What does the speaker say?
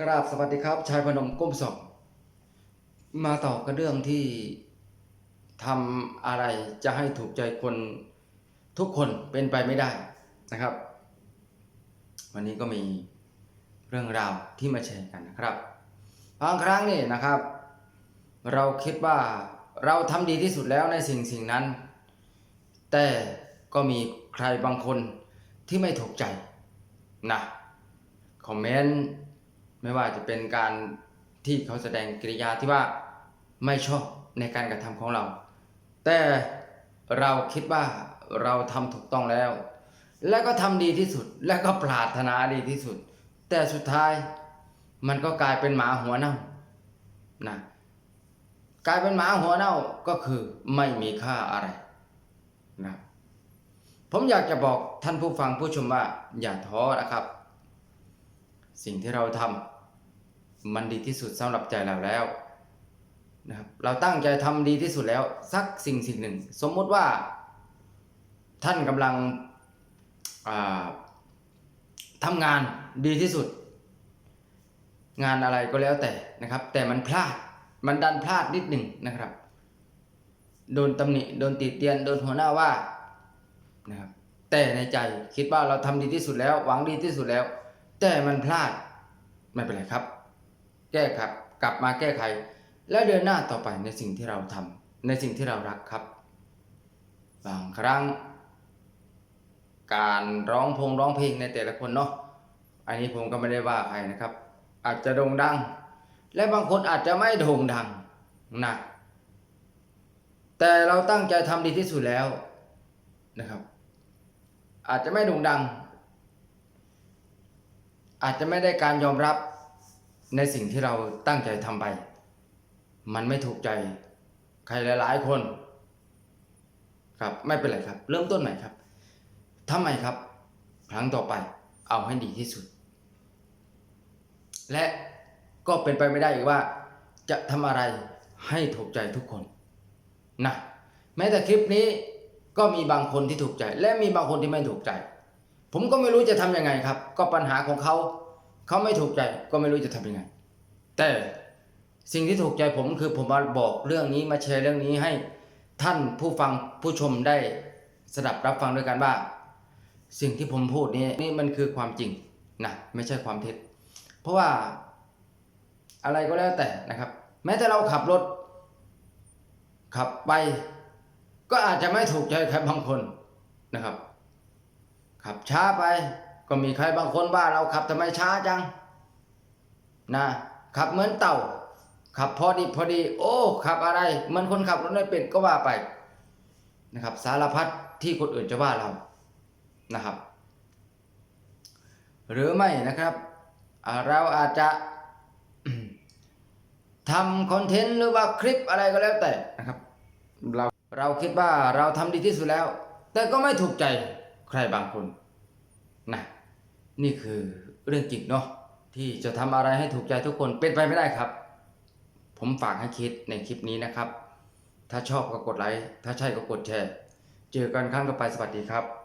กราบสวัสดีครับ ชายพนมก้มศอกมาต่อกันเรื่องที่ทำอะไรจะให้ถูกใจคนทุกคนเป็นไปไม่ได้นะครับ วันนี้ก็มีเรื่องราวที่มาแชร์กันนะครับบางครั้งนี่นะครับ เราคิดว่าเราทำดีที่สุดแล้วในสิ่งสิ่งนั้น แต่ก็มีใครบางคนที่ไม่ถูกใจนะคอมเมนต์ ไม่ว่าจะเป็นการที่เขาแสดงกิริยาที่ว่าไม่ชอบในการกระทำของเรา แต่เราคิดว่าเราทำถูกต้องแล้ว และก็ทำดีที่สุด และก็ปรารถนาดีที่สุด แต่สุดท้ายมันก็กลายเป็นหมาหัวเน่านะกลายเป็นหมาหัวเน่าก็คือไม่มีค่าอะไรนะผมอยากจะบอกท่านผู้ฟังผู้ชมว่าอย่าท้อนะครับ สิ่งที่เราทำ มันดีที่สุดสำหรับใจเราแล้วนะครับเราตั้งใจทำดีที่สุดแล้ว สักสิ่งสิ่งหนึ่ง สมมุติว่า ท่านกำลังอ่าทำงานดีที่สุด งานอะไรก็แล้วแต่นะครับ แต่มันพลาดมันดันพลาดนิดหนึ่งนะครับ โดนตำหนิโดนติเตียนโดนหัวหน้าว่านะครับแต่ในใจคิดว่าเราทำดีที่สุดแล้ว หวังดีที่สุดแล้ว แต่มันพลาดไม่เป็นไรครับ แก้ครับ กลับมาแก้ไข และเดินหน้าต่อไปในสิ่งที่เราทำในสิ่งที่เรารักครับ บางครั้ง การร้องพงร้องเพลงในแต่ละคนเนาะอันนี้ผมก็ไม่ได้ว่าใครนะครับ อาจจะโด่งดัง และบางคนอาจจะไม่โด่งดังนะแต่เราตั้งใจทำดีที่สุดแล้วนะครับ อาจจะไม่โด่งดัง อาจจะไม่ได้การยอมรับ ในสิ่งที่เราตั้งใจทำไป มันไม่ถูกใจใครหลายๆคนครับไม่เป็นไรครับ เริ่มต้นใหม่ครับทำไมครับ ครั้งต่อไปเอาให้ดีที่สุด และก็เป็นไปไม่ได้อีกว่า จะทำอะไรให้ถูกใจทุกคนนะแม้แต่คลิปนี้ก็มีบางคนที่ถูกใจ และมีบางคนที่ไม่ถูกใจ ผมก็ไม่รู้จะทำยังไงครับ ก็ปัญหาของเขา เขาไม่ถูกใจก็ไม่รู้จะทำยังไง แต่สิ่งที่ถูกใจผมคือผมมาบอกเรื่องนี้มาแชร์เรื่องนี้ให้ท่านผู้ฟังผู้ชมได้สดับรับฟังด้วยกันว่า สิ่งที่ผมพูดนี้นี่มันคือความจริงนะไม่ใช่ความเท็จ เพราะว่าอะไรก็แล้วแต่นะครับ แม้แต่เราขับรถ ขับไป ก็อาจจะไม่ถูกใจใครบางคนนะครับ ขับช้าไป ก็มีใครบางคนว่าเราขับทำไมช้าจังนะขับเหมือนเต่า ขับพอดีพอดี โอ้ขับอะไรเหมือนคนขับรถไม่เป็นก็ว่าไปนะครับ สารพัดที่คนอื่นจะว่าเรานะครับ หรือไม่นะครับเราอาจจะทำคอนเทนต์หรือว่าคลิปอะไรก็แล้วแต่นะครับ เราเราคิดว่าเราทำดีที่สุดแล้ว แต่ก็ไม่ถูกใจใครบางคน นะนี่คือเรื่องจริงเนาะที่จะทำอะไรให้ถูกใจทุกคนเป็นไปไม่ได้ครับ ผมฝากให้คิดในคลิปนี้นะครับ ถ้าชอบก็กดไลค์ถ้าใช่ก็กดแชร์ เจอกันครั้งต่อไปสวัสดีครับ